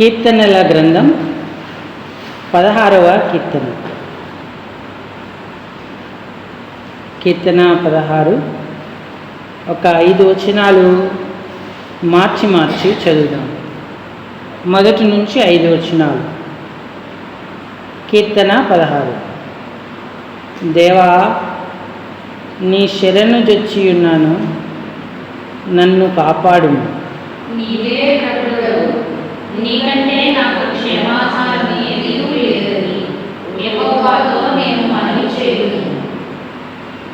కీర్తనల గ్రంథం పదహారవ కీర్తన. కీర్తన పదహారు ఒక ఐదు వచనాలు మార్చి మార్చి చదువుదాం. మొదటి నుంచి ఐదు వచనాలు. కీర్తన పదహారు. దేవా నీ శరణు జొచ్చి ఉన్నాను నన్ను కాపాడుము. నీవే నీకంటే నాకు ఏదీ లేదని యెహోవాతో నేను మనవి చేయును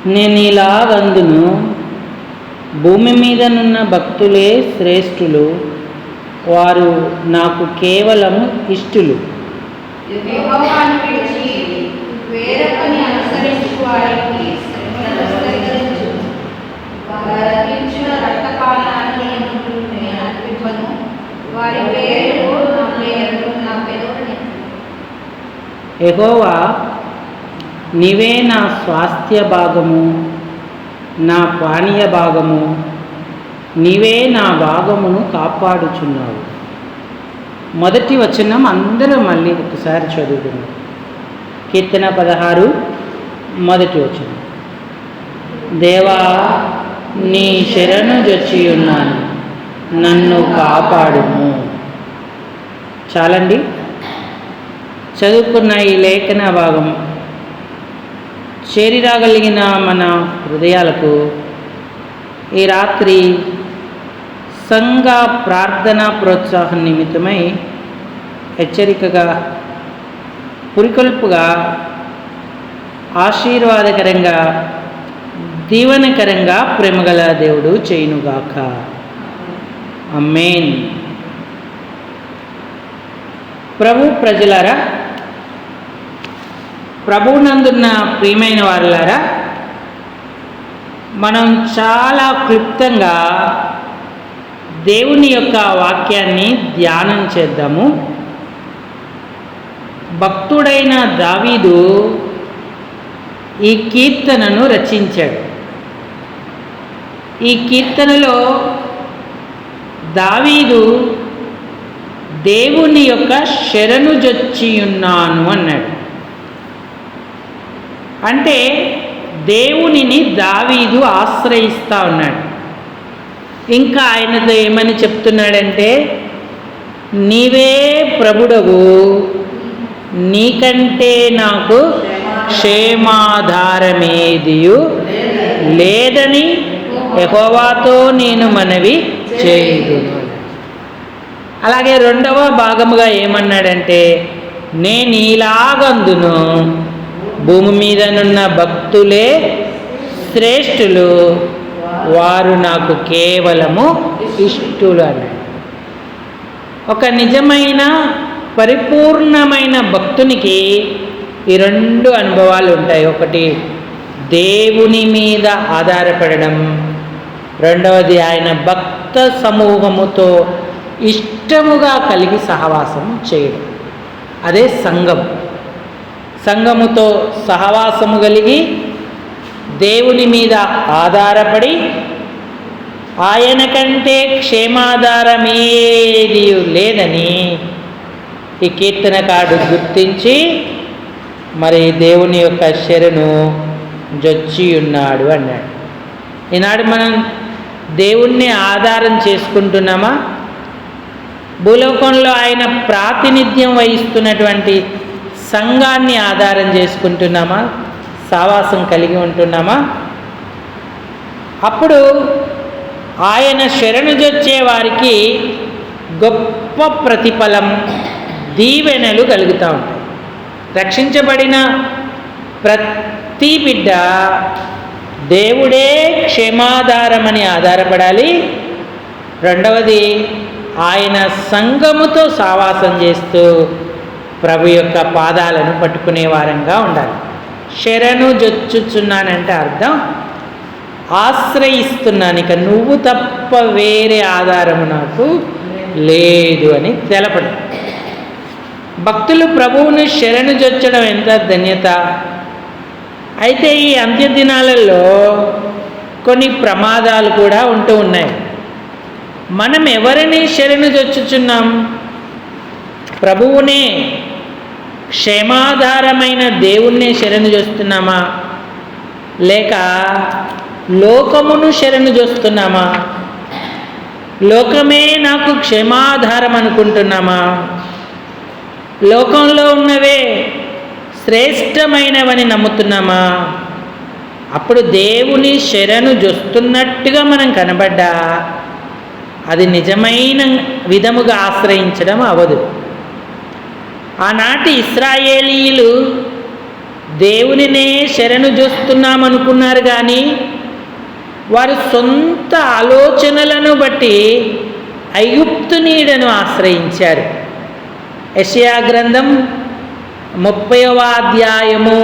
నేను ఇలాగందును భూమి మీదనున్న భక్తులే శ్రేష్ఠులు వారు నాకు కేవలం ఇష్టులు. అనుసరించు ఎగోవా నీవే నా స్వాస్థ్య భాగము నా పానీయ భాగము నీవే నా భాగమును కాపాడుచున్నావు. మొదటి వచనం అందరూ మళ్ళీ ఒకసారి చదువుకున్నాం కీర్తన పదహారు మొదటి వచనం. దేవా నీ శరణు జొచ్చి ఉన్నాను నన్ను కాపాడుము. చాలండి. చదువుకున్న ఈ లేఖన భాగం. చేరిరాగలిగిన మన హృదయాలకు ఈ రాత్రి సంఘ ప్రార్థన ప్రోత్సాహం నిమిత్తమై హెచ్చరికగా పురికొల్పుగా ఆశీర్వాదకరంగా దీవనకరంగా ప్రేమగల దేవుడు చేయునుగాక. అమ్మేన్ ప్రభు ప్రజలారా ప్రభునందున్న ప్రియమైన వారులారా మనం చాలా క్లుప్తంగా దేవుని యొక్క వాక్యాన్ని ధ్యానం చేద్దాము. భక్తుడైన దావీదు ఈ కీర్తనను రచించాడు. ఈ కీర్తనలో దావీదు దేవుని యొక్క శరణు జొచ్చియున్నాను అన్నాడు. అంటే దేవునిని దావీదు ఆశ్రయిస్తా ఉన్నాడు. ఇంకా ఆయనతో ఏమని చెప్తున్నాడంటే నీవే ప్రభుడవు నీకంటే నాకు క్షేమాధారమేదియు లేదని యెహోవాతో నేను మనవి చేయదు అలాగే రెండవ భాగముగా ఏమన్నాడంటే నేను ఇలాగందును భూమి మీదనున్న భక్తులే శ్రేష్ఠులు వారు నాకు కేవలము ఇష్టులు అన్నాడు. ఒక నిజమైన పరిపూర్ణమైన భక్తునికి ఈ రెండు అనుభవాలు ఉంటాయి. ఒకటి దేవుని మీద ఆధారపడడం. రెండవది ఆయన భక్తి సమూహముతో ఇష్టముగా కలిగి సహవాసం చేయడం. అదే సంఘం. సంఘముతో సహవాసము కలిగి దేవుని మీద ఆధారపడి ఆయన కంటే క్షేమాధారమేది లేదని ఈ కీర్తనకాడు గుర్తించి మరి దేవుని యొక్క శరణు జొచ్చి ఉన్నాడు అన్నాడు. ఈనాడు మనం దేవుణ్ణి ఆధారం చేసుకుంటున్నామా? భూలోకంలో ఆయన ప్రాతినిధ్యం వహిస్తున్నటువంటి సంఘాన్ని ఆధారం చేసుకుంటున్నామా? సావాసం కలిగి ఉంటున్నామా? అప్పుడు ఆయన శరణుజొచ్చే వారికి గొప్ప ప్రతిఫలం దీవెనలు కలుగుతూ ఉంటాయి. రక్షించబడిన ప్రతి బిడ్డ దేవుడే క్షేమాధారమని ఆధారపడాలి. రెండవది ఆయన సంఘముతో సావాసం చేస్తూ ప్రభు యొక్క పాదాలను పట్టుకునే వారంగా ఉండాలి. శరణు జొచ్చుచున్నానంటే అర్థం ఆశ్రయిస్తున్నాను ఇక నువ్వు తప్ప వేరే ఆధారము నాకు లేదు అని తెలపడం. భక్తులు ప్రభువును శరణు జొచ్చడం ఎంత ధన్యత? అయితే ఈ అంత్య దినాలలో కొన్ని ప్రమాదాలు కూడా ఉంటూ ఉన్నాయి. మనం ఎవరిని శరణు జొచ్చుచున్నాం ప్రభువునే క్షేమాధారమైన దేవుణ్ణే శరణు చేస్తున్నామా లేక లోకమును శరణు చేస్తున్నామా లోకమే నాకు క్షేమాధారం అనుకుంటున్నామా? లోకంలో ఉన్నవే శ్రేష్టమైనవని నమ్ముతున్నామా? అప్పుడు దేవుని శరణు జొస్తున్నట్టుగా మనం కనబడ్డా అది నిజమైన విధముగా ఆశ్రయించడం అవదు. ఆనాటి ఇస్రాయేలీయులు దేవునినే శరణు చూస్తున్నామనుకున్నారు కానీ వారు సొంత ఆలోచనలను బట్టి ఐగుప్తు నీడను ఆశ్రయించారు. యషయా గ్రంథం ముప్పైవ అధ్యాయము.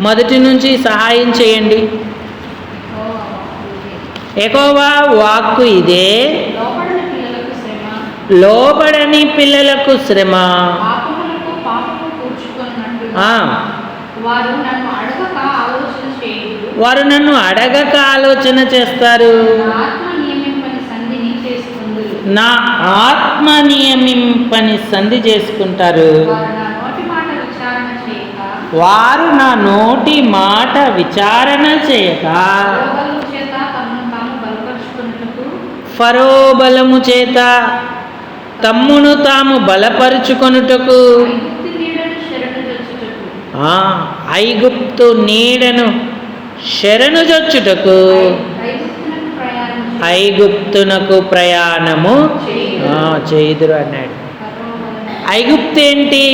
మొదటి నుంచి సహాయం చేయండి. ఎకోవా వాక్కు ఇదే. లోపడని పిల్లలకు శ్రమ. లోబడని పిల్లలకు శ్రమ వారు నన్ను అడగక ఆలోచన చేస్తారు నా ఆత్మ నియమింపని సంధిని చేసుకుందురు నా ఆత్మ నియమింపని సంధి చేసుకుంటారు. వారు నా నోటి మాట విచారణ చేయక ఫరోబలము చేత తమ్మును తాము బలపరుచుకొనుటకు ఐగుప్తు నీడను శరణు జొచ్చుటకు ఆ, ఐగుప్తు నీడను శరణు జొచ్చుటకు ఐగుప్తునకు ప్రయాణం ఐగుప్తునకు ప్రయాణము చేయుదురు అన్నాడు. ఐగుప్తు ఏంటి?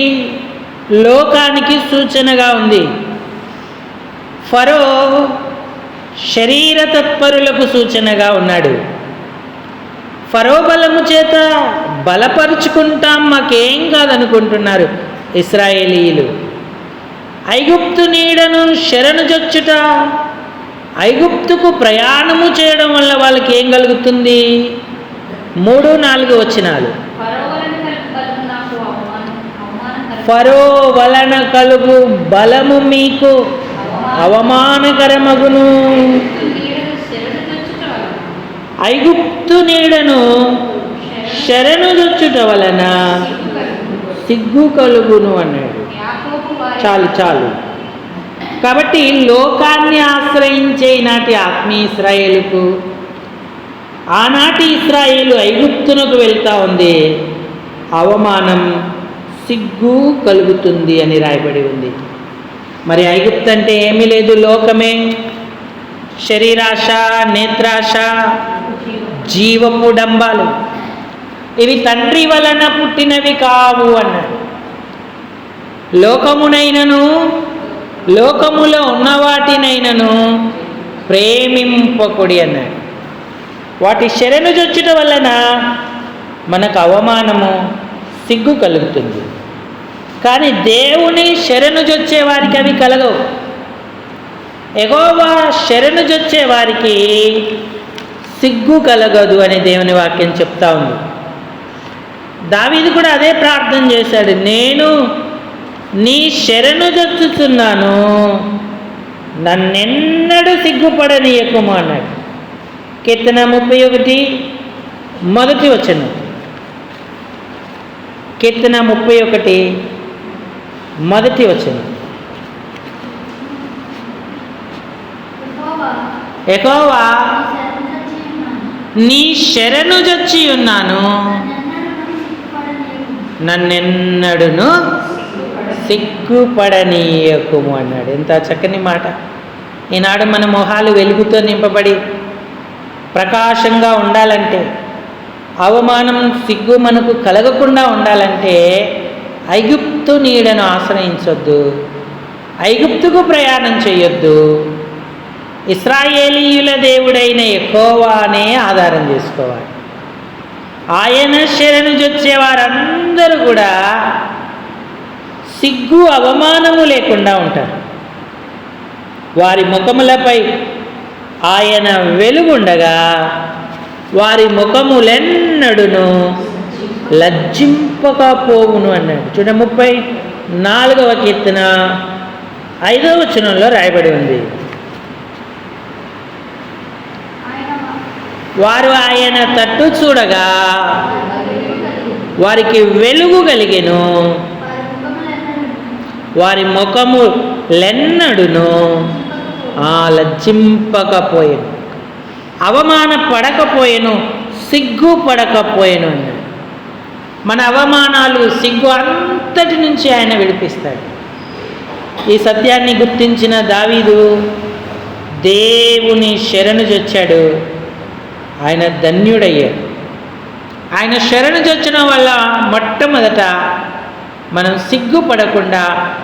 లోకానికి సూచనగా ఉంది. ఫరో శరీర తత్పరులకు సూచనగా ఉన్నాడు. ఫరో బలము చేత బలపరుచుకుంటాం మాకేం కాదనుకుంటున్నారు ఇస్రాయేలీయులు ఐగుప్తు నీడను శరణు జొచ్చుట ఐగుప్తుకు ప్రయాణము చేయడం వల్ల వాళ్ళకి ఏం కలుగుతుంది? మూడు నాలుగు అవమానకరం ఫరో వలన కలుగు బలము మీకు అవమానకరమగును. ఐగుప్తు నీడను శరణు జొచ్చుట వలన సిగ్గు కలుగును. అన్నాడు. చాలు చాలు. కాబట్టి లోకాన్ని ఆశ్రయించే ఈనాటి ఆత్మీ ఇస్రాయేలుకు ఆనాటి ఇస్రాయేలు ఐగుప్తునకు వెళ్తా ఉంది. అవమానం సిగ్గు కలుగుతుంది అని రాయబడి ఉంది. మరి ఐగుప్తు అంటే ఏమీ లేదు లోకమే. శరీరాశ నేత్రాశ జీవపు డంబాలు. ఇవి తండ్రి వలన పుట్టినవి కావు అన్నాడు. లోకమునైనను లోకములో ఉన్న వాటినైనను ప్రేమింపకుడి అన్నాడు. వాటి శరణు చొచ్చుట వలన మనకు అవమానము సిగ్గు కలుగుతుంది. కానీ దేవుని శరణు చొచ్చే వారికి అవి కలగవు. ఎగోవా శరణు చొచ్చే వారికి సిగ్గు కలగదు అని దేవుని వాక్యం చెప్తా ఉంది. దావీది కూడా అదే ప్రార్థన చేశాడు. నేను నీ శరణు జొచ్చుతున్నాను నన్నెన్నడూ సిగ్గుపడనీయకుము అన్నాడు కీర్తన ముప్పై ఒకటి మొదటి వచనం. కీర్తన ముప్పై ఒకటి మొదటి వచనం. ఎకోవా నీ శరణు జొచ్చి ఉన్నాను. నన్నెన్నడును సిగ్గుపడనీయకుము అన్నాడు. ఎంత చక్కని మాట. ఈనాడు మన మొహాలు వెలుగుతో నింపబడి ప్రకాశంగా ఉండాలంటే అవమానం సిగ్గు మనకు కలగకుండా ఉండాలంటే ఐగుప్తు నీడను ఆశ్రయించొద్దు ఐగుప్తుకు ప్రయాణం చేయొద్దు ఇస్రాయేలీయుల దేవుడైన ఎక్కువనే ఆధారం చేసుకోవాలి. ఆయన శరణు జొచ్చే వారందరూ కూడా సిగ్గు అవమానము లేకుండా ఉంటారు. వారి ముఖములపై ఆయన వెలుగుండగా వారి ముఖములెన్నడును లజ్జింపకపోవును అన్నాడు. చూడ ముప్పై నాలుగవ కీర్తన ఐదవ వచనంలో రాయబడి ఉంది. వారు ఆయన తట్టు చూడగా వారికి వెలుగు కలిగెను. వారి ముఖము లెన్నడును ఆ అవమాన పడకపోయెను సిగ్గు పడకపోయెను అన్నాడు. మన అవమానాలు సిగ్గు అంతటి నుంచి ఆయన విడిపిస్తాడు. ఈ సత్యాన్ని గుర్తించిన దావీదు దేవుని శరణు చొచ్చాడు. ఆయన ధన్యుడయ్యాడు. ఆయన శరణు చొచ్చడం వల్ల మొట్టమొదట మనం సిగ్గుపడకుండా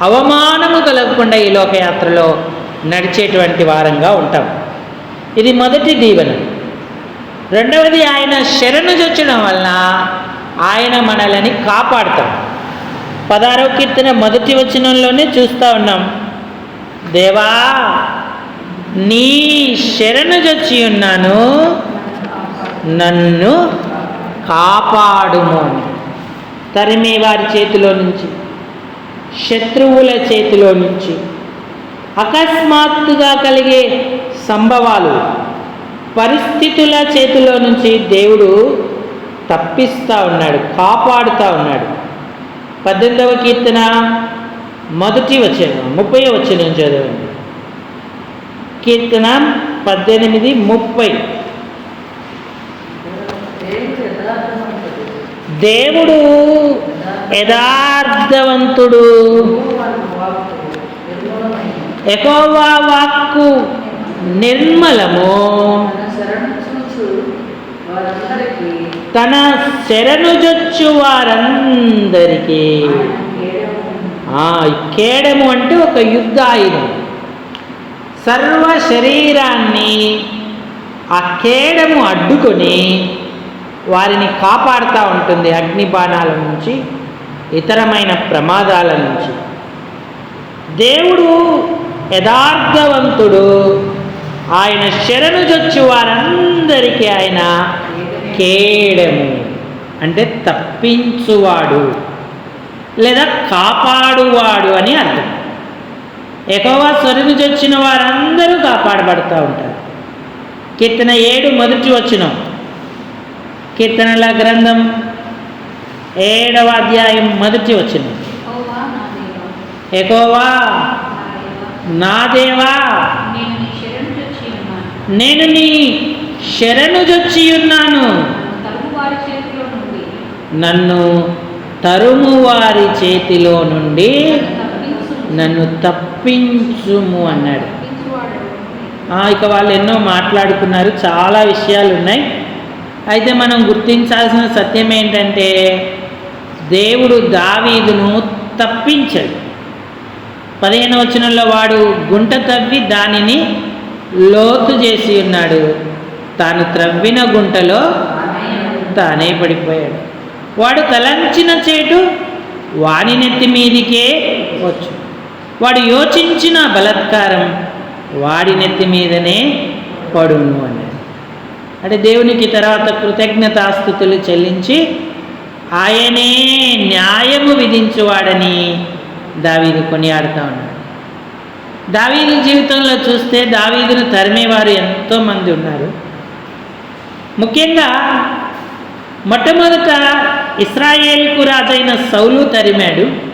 అవమానము కలగకుండా ఈ లోకయాత్రలో నడిచేటువంటి వారంగా ఉంటాం. ఇది మొదటి దీవెన. రెండవది ఆయన శరణు చొచ్చడం వలన ఆయన మనల్ని కాపాడతాం. పదారో కీర్తన మొదటి వచనంలోనే చూస్తూ ఉన్నాం. దేవా నీ శరణు చొచ్చి ఉన్నాను. నన్ను కాపాడుము. అని తరిమే వారి చేతిలో నుంచి. శత్రువుల చేతిలో నుంచి అకస్మాత్తుగా కలిగే సంభవాలు పరిస్థితుల చేతిలో నుంచి దేవుడు తప్పిస్తూ ఉన్నాడు కాపాడుతూ ఉన్నాడు. పద్దెనిమిదవ కీర్తన మొదటి వచ్చిన ముప్పై వచ్చిన చదవండి. కీర్తన పద్దెనిమిది ముప్పై. దేవుడు యథార్థవంతుడు. ఎకోవా వాక్కు నిర్మలము. తన శరణు జొచ్చు వారందరికీ. ఆ, కేడము అంటే ఒక యుద్ధ ఆయుధం సర్వ శరీరాన్ని ఆ కేడము అడ్డుకొని వారిని కాపాడుతూ ఉంటుంది అగ్ని బాణాల నుంచి. ఇతరమైన ప్రమాదాల నుంచి. దేవుడు యథార్థవంతుడు. ఆయన శరణు చొచ్చు వారందరికీ ఆయన కేడము. అంటే తప్పించువాడు లేదా కాపాడువాడు అని అర్థం. ఎక్కువ స్వరుగు చొచ్చిన వారందరూ కాపాడబడుతూ ఉంటారు. కీర్తన ఏడు మొదటి వచ్చిన కీర్తనల గ్రంథం ఏడవ అధ్యాయం మొదటి దేవా, ఎకోవా నా దేవా, నేను నీ శరణు జొచ్చి ఉన్నాను. నన్ను తరుము వారి చేతిలో నుండి నన్ను తప్పించుము. అన్నాడు. ఇక వాళ్ళు ఎన్నో మాట్లాడుకున్నారు. చాలా విషయాలు ఉన్నాయి. అయితే మనం గుర్తించాల్సిన సత్యం ఏంటంటే దేవుడు దావీదును తప్పించాడు. పదిహేను వచనంలో వాడు గుంట తవ్వి దానిని లోతు చేసి ఉన్నాడు. తాను త్రవ్విన గుంటలో తానే పడిపోయాడు. వాడు తలంచిన చేటు వాని నెత్తి మీదికే వచ్చు. వాడు యోచించిన బలత్కారం వాడి నెత్తి మీదనే పడును అన్నాడు అంటే దేవునికి తర్వాత కృతజ్ఞతాస్థుతులు చెల్లించి ఆయనే న్యాయము విధించువాడని దావీదు కొనియాడుతూ ఉన్నాడు. దావీదు జీవితంలో చూస్తే దావీదును తరిమేవారు ఎంతోమంది ఉన్నారు. ముఖ్యంగా మొట్టమొదట ఇస్రాయేల్కు రాజైన సౌలు తరిమాడు.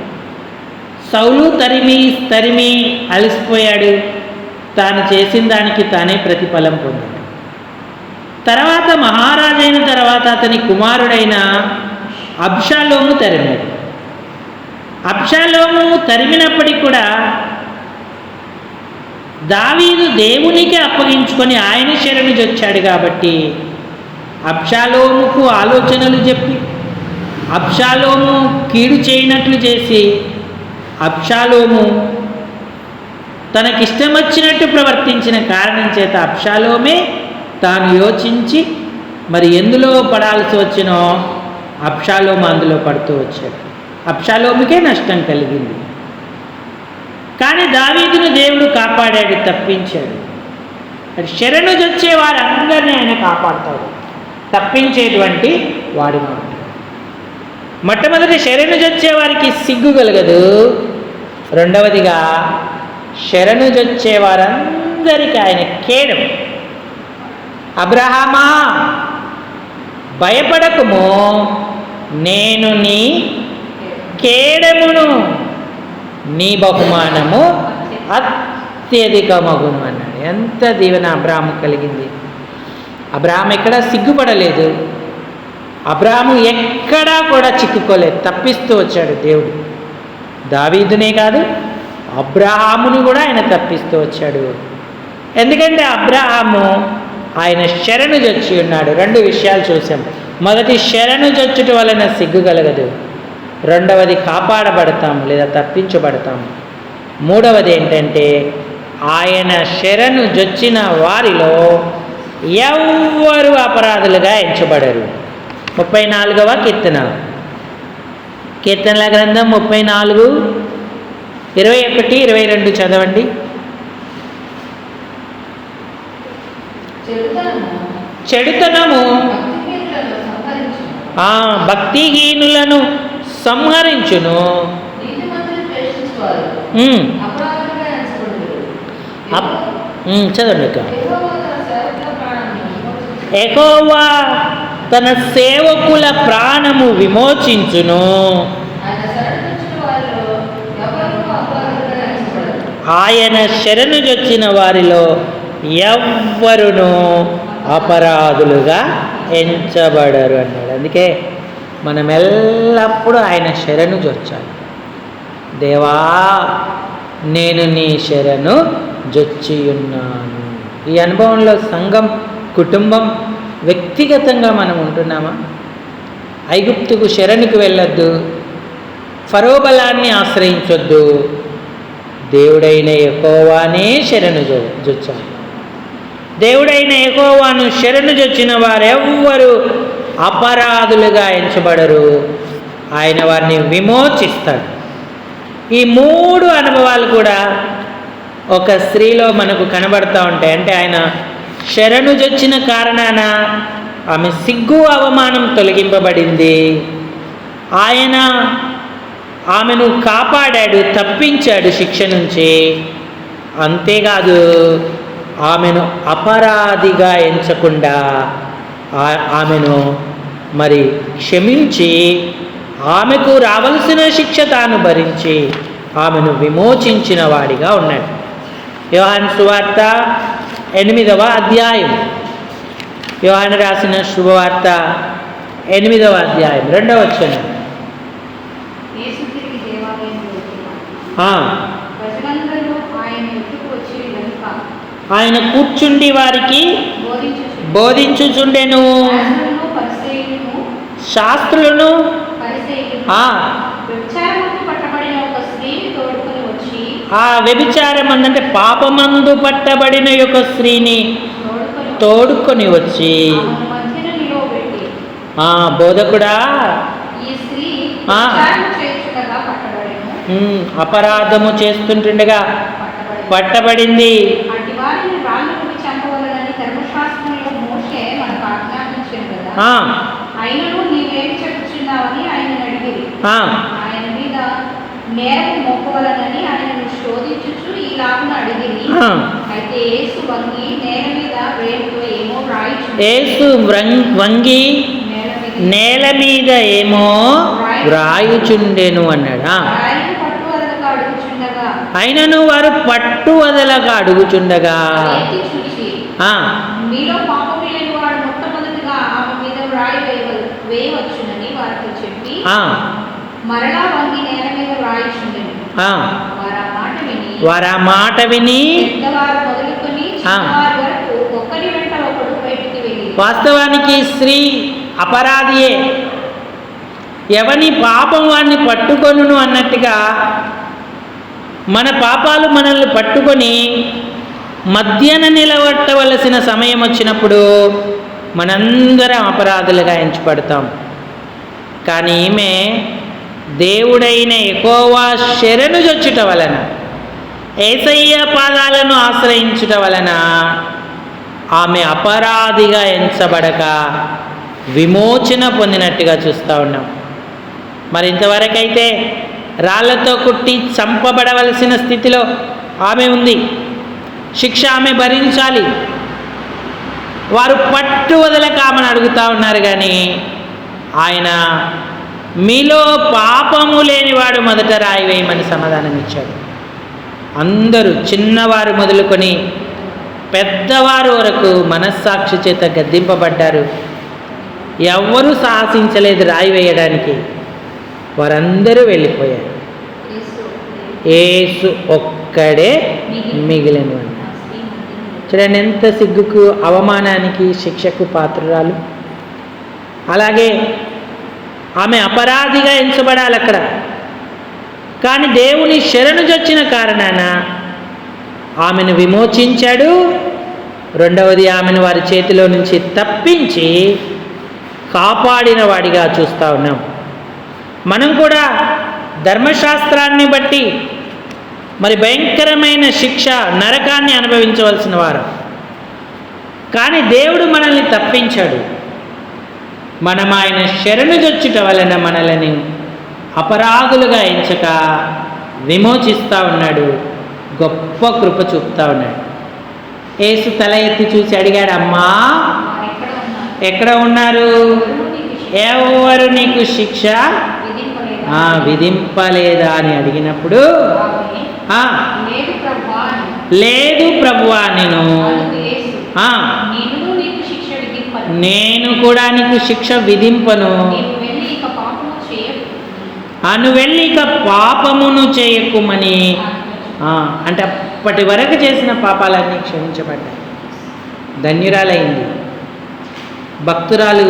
సౌలు తరిమి తరిమి అలసిపోయాడు. తాను చేసిన దానికి తానే ప్రతిఫలం పొందాడు. తర్వాత మహారాజైన తర్వాత అతని కుమారుడైన అబ్షాలోము తరిమాడు అబ్షాలోము తరిమినప్పటికీ కూడా దావీదు దేవునికి అప్పగించుకొని ఆయన శరణు వచ్చాడు కాబట్టి అబ్షాలోముకు ఆలోచనలు చెప్పి అబ్షాలోము కీడు చేయనట్లు చేసి అబ్షాలోము తనకిష్టం వచ్చినట్టు ప్రవర్తించిన కారణం చేత అబ్షాలోమే తాను యోచించి మరి ఎందులో పడాల్సి వచ్చినో అప్షాలోమ అందులో పడుతూ వచ్చాడు. అప్షాలోమికే నష్టం కలిగింది. కానీ దావీదును దేవుడు కాపాడాడు తప్పించాడు. అది శరణు వచ్చే వారందరినీ ఆయన కాపాడతాడు. తప్పించేటువంటి వాడి మాట మొట్టమొదటి శరణు వచ్చే వారికి సిగ్గు కలగదు. రెండవదిగా శరణు వచ్చే వారందరికీ ఆయన కేడం. అబ్రహామా భయపడకము. నేను నీ కేడమును నీ బహుమానము అత్యధికమగును అన్నాడు ఎంత దీవెన అబ్రాహ్మ కలిగింది. అబ్రాహ్మ ఎక్కడా సిగ్గుపడలేదు. అబ్రాహ్ము ఎక్కడా కూడా చిక్కుకోలేదు. తప్పిస్తూ వచ్చాడు దేవుడు. దావీదునే కాదు అబ్రహాముని కూడా ఆయన తప్పిస్తూ వచ్చాడు. ఎందుకంటే అబ్రహాము ఆయన శరణు జొచ్చి ఉన్నాడు. రెండు విషయాలు చూసాం. మొదటి శరణు జొచ్చుట వలన సిగ్గు కలగదు. రెండవది కాపాడబడతాం లేదా తప్పించబడతాం. మూడవది ఏంటంటే ఆయన శరణు జొచ్చిన వారిలో ఎవ్వరు అపరాధులుగా ఎంచబడరు. ముప్పై నాలుగవ కీర్తన. కీర్తనల గ్రంథం ముప్పై నాలుగు ఇరవై ఒకటి ఇరవై రెండు చదవండి. చెడుతనము. ఆ భక్తిహీనులను సంహరించును చదవండి ప్రాణమును విమోచించును. ఎకోవా తన సేవకుల ప్రాణము విమోచించును ఆయన శరణొచ్చిన వారిలో ఎవరు అపరాధులుగా ఎంచబడరు. ఆయన శరణు జొచ్చిన వారిలో ఎవ్వరును అపరాధులుగా ఎంచబడరు అన్నాడు. అందుకే మనం ఎల్లప్పుడూ ఆయన శరణు జొచ్చాలి. దేవా నేను నీ శరణు జొచ్చి ఉన్నాను ఈ అనుభవంలో సంఘం కుటుంబం వ్యక్తిగతంగా మనం ఉంటున్నామా? ఐగుప్తుకు శరణుకు వెళ్ళొద్దు ఫరోబలాన్ని ఆశ్రయించొద్దు. దేవుడైన ఎక్కువనే శరణు జొ జొచ్చాలి దేవుడైన ఎకోవాను శరణు జొచ్చిన వారెవ్వరు అపరాధులుగా ఎంచబడరు. ఆయన వారిని విమోచిస్తాడు. ఈ మూడు అనుభవాలు కూడా ఒక స్త్రీలో మనకు కనబడతా ఉంటాయి. అంటే ఆయన శరణు జొచ్చిన కారణాన ఆమె సిగ్గు అవమానం తొలగింపబడింది. ఆయన ఆమెను కాపాడాడు తప్పించాడు శిక్ష నుంచి. అంతేకాదు ఆమెను అపరాధిగా ఎంచకుండా ఆమెను మరి క్షమించి ఆమెకు రావలసిన శిక్ష తాను భరించి ఆమెను విమోచించిన వాడిగా ఉన్నాడు. యోహాన్ సువార్త ఎనిమిదవ అధ్యాయం. యోహాను రాసిన శుభవార్త ఎనిమిదవ అధ్యాయం రెండవ వచనం యేసు తిరిగి దేవాలయంలోకి ఆ, ప్రజలందరూ ఆయన ఎత్తుకు వచ్చి వెనుక ఆయన కూర్చుండి వారికి బోధించుచు బోధించుచుండెను. శాస్త్రులను, ఆ, వ్యభిచారం అంటే పాపమందు పట్టబడిన యొక్క స్త్రీని తోడుకొని వచ్చి. ఆ బోధకుడా. అపరాధము చేస్తుంటుండగా పట్టబడింది. ఆయన అడిగిరి. ఆయన మీద మోపవలనని ఆయనను శోధించుచు అడిగిరి. అయితే యేసు వంగి నేల మీద వేలుతో ఏమో రాయిచు యేసు వ్రం- వంగి నేల మీద నేల మీద ఏమో వ్రాయుచుండెను అన్నాడు? అయినను వారు పట్టు వదలగా అడుగుచుండగా మీలో పాపం లేని వాడు మొట్టమొదటిగా ఆమె మీద రాయి వేయవ వేయవచ్చునని వారితో చెప్పి ఆ, మరలా వంగి నేల మీద రాయిచుండెను ఆ. వారు ఆ మాట విని వాస్తవానికి స్త్రీ అపరాధియే. ఎవని పాపం వాడిని పట్టుకొనును అన్నట్టుగా మన పాపాలు మనల్ని పట్టుకొని మధ్యన నిలబట్టవలసిన సమయం వచ్చినప్పుడు మనందరం అపరాధులుగా ఎంచబడతాం కానీ ఈమె దేవుడైన ఎకోవా శరణు జొచ్చుట వలన ఏసయ్య పాదాలను ఆశ్రయించుట వలన ఆమె అపరాధిగా ఎంచబడక విమోచన పొందినట్టుగా చూస్తూ ఉన్నాం. మరి ఇంతవరకైతే రాళ్ళతో కుట్టి చంపబడవలసిన స్థితిలో ఆమె ఉంది. శిక్ష ఆమె భరించాలి. వారు పట్టు వదలక ఆమెను అడుగుతా ఉన్నారు కానీ ఆయన మీలో పాపము లేనివాడు మొదట రాయి వేయమని సమాధానం ఇచ్చాడు అందరూ చిన్నవారు మొదలుకొని పెద్దవారు వరకు మనస్సాక్షి చేత గద్దింపబడ్డారు. ఎవ్వరూ సాహసించలేదు రాయి వేయడానికి. వారందరూ వెళ్ళిపోయారు. ఏసు ఒక్కడే మిగిలినవాడు. చూడండి ఎంత సిగ్గుకు అవమానానికి శిక్షకు పాత్రురాలు. అలాగే ఆమె అపరాధిగా ఎంచబడాలి అక్కడ. కానీ దేవుని శరణు చొచ్చిన కారణాన ఆమెను విమోచించాడు. రెండవది ఆమెను వారి చేతిలో నుంచి తప్పించి కాపాడిన వాడిగా చూస్తూ ఉన్నాం. మనం కూడా ధర్మశాస్త్రాన్ని బట్టి మరి భయంకరమైన శిక్ష నరకాన్ని అనుభవించవలసిన వారు. కానీ దేవుడు మనల్ని తప్పించాడు. మనం ఆయన శరణు జొచ్చుట వలన మనల్ని అపరాధులుగా ఎంచక విమోచిస్తూ ఉన్నాడు గొప్ప కృప చూపుతా ఉన్నాడు ఏసు తల ఎత్తి చూసి అడిగాడు అమ్మా ఎక్కడ ఉన్నారు ఎవరు నీకు శిక్ష విధింపలేదా? అని అడిగినప్పుడు. లేదు ప్రభువా నేను అందుకు యేసు, ఆ, నేను నీకు శిక్ష విధింపను నేను కూడా నీకు శిక్ష విధింపను. నీవు వెళ్ళి ఇక అను వెళ్ళి ఇక పాపమును చేయకుమని. అంటే అప్పటి వరకు చేసిన పాపాలన్నీ క్షమించబడ్డాయి. ధన్యురాలైంది. భక్తురాలు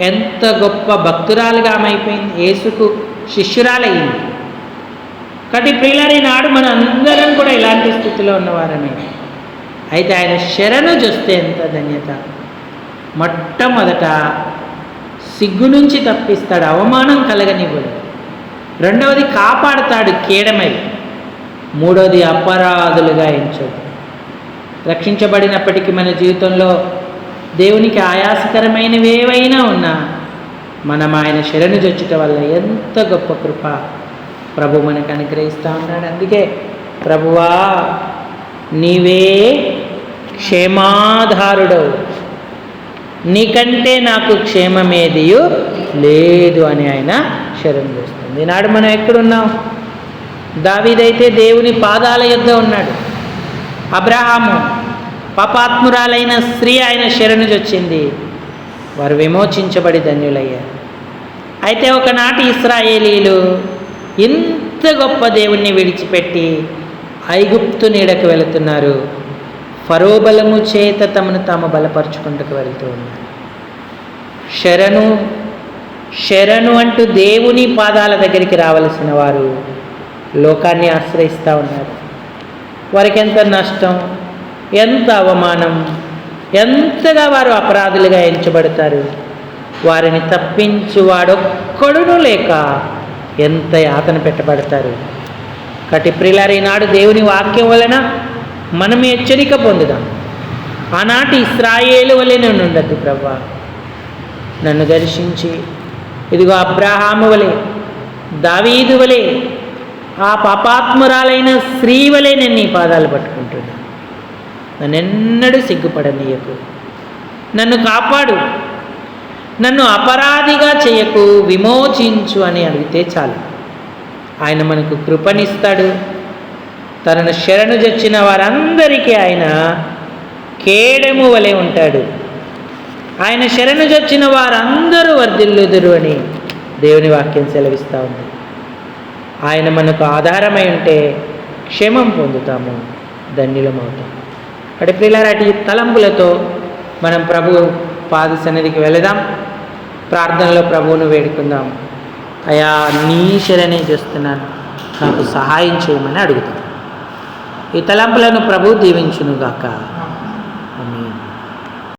ఎంత గొప్ప భక్తురాలుగా ఆమె అయిపోయింది యేసుకు శిష్యురాలయ్యింది కాబట్టి ప్రియులరి నాడు మన అందరం కూడా ఇలాంటి స్థితిలో ఉన్నవారమే. అయితే ఆయన శరణు చూస్తే ఎంత ధన్యత. మొట్టమొదట సిగ్గు నుంచి తప్పిస్తాడు అవమానం కలగనివ్వడు. రెండవది కాపాడతాడు కేడమై. మూడవది అపరాధులుగా ఎంచడు. రక్షించబడినప్పటికీ మన జీవితంలో దేవునికి ఆయాసకరమైనవేవైనా ఉన్నా మనం ఆయన శరణు జొచ్చుట వల్ల ఎంత గొప్ప కృప ప్రభు మనకు అనుగ్రహిస్తూ ఉన్నాడు. అందుకే ప్రభువా నీవే క్షేమాధారుడవు. నీకంటే నాకు క్షేమమేదియు లేదు అని ఆయన శరణు చేస్తుంది. ఈనాడు మనం ఎక్కడున్నాం? దావీదైతే దేవుని పాదాల యొద్ద ఉన్నాడు. అబ్రహాము పాపాత్మురాలైన స్త్రీ ఆయన శరణుజొచ్చింది వారు విమోచించబడి ధన్యులయ్యారు. అయితే ఒకనాటి ఇస్రాయేలీలు ఇంత గొప్ప దేవుణ్ణి విడిచిపెట్టి ఐగుప్తు నీడకు వెళుతున్నారు. ఫరోబలము చేత తమను తాము బలపరుచుకుంటూ వెళ్తూ ఉన్నారు. శరణు శరణు అంటూ దేవుని పాదాల దగ్గరికి రావలసిన వారు లోకాన్ని ఆశ్రయిస్తూ ఉన్నారు. వారికి ఎంత నష్టం ఎంత అవమానం ఎంతగా వారు అపరాధులుగా ఎంచబడతారు. వారిని తప్పించు వాడొక్కడును లేక ఎంత యాతన పెట్టబడతారు. కటి ప్రిలారి నాడు దేవుని వాక్యం వలన మనం హెచ్చరిక పొందుదాం. ఆనాటి ఇస్రాయేలు వలె నేను ఉండద్దు ప్రభా నన్ను దర్శించి ఇదిగో అబ్రాహాము వలె దావీదు వలె ఆ పాపాత్మురాలైన స్త్రీ వలె నేను నీ పాదాలు పట్టుకుంటున్నాను నన్ను ఎన్నడూ సిగ్గుపడనీయకు. నన్ను కాపాడు. నన్ను అపరాధిగా చేయకు విమోచించు అని అడిగితే చాలు. ఆయన మనకు కృపనిస్తాడు. తనను శరణు జొచ్చిన వారందరికీ ఆయన కేడము వలె ఉంటాడు. ఆయన శరణు జొచ్చిన వారందరూ వర్ధిల్లుదురు అని దేవుని వాక్యం సెలవిస్తూ ఉంది. ఆయన మనకు ఆధారమై ఉంటే క్షేమం పొందుతాము ధన్యులమవుతాము అటు పిల్లరాటి తలంపులతో మనం ప్రభు పాద సన్నిధికి వెళదాం. ప్రార్థనలో ప్రభువును వేడుకుందాం. అయా నీ శరణే చేస్తున్నాను. నాకు సహాయం చేయమని అడుగుతాం. ఈ తలంపులను ప్రభు దీవించునుగాక.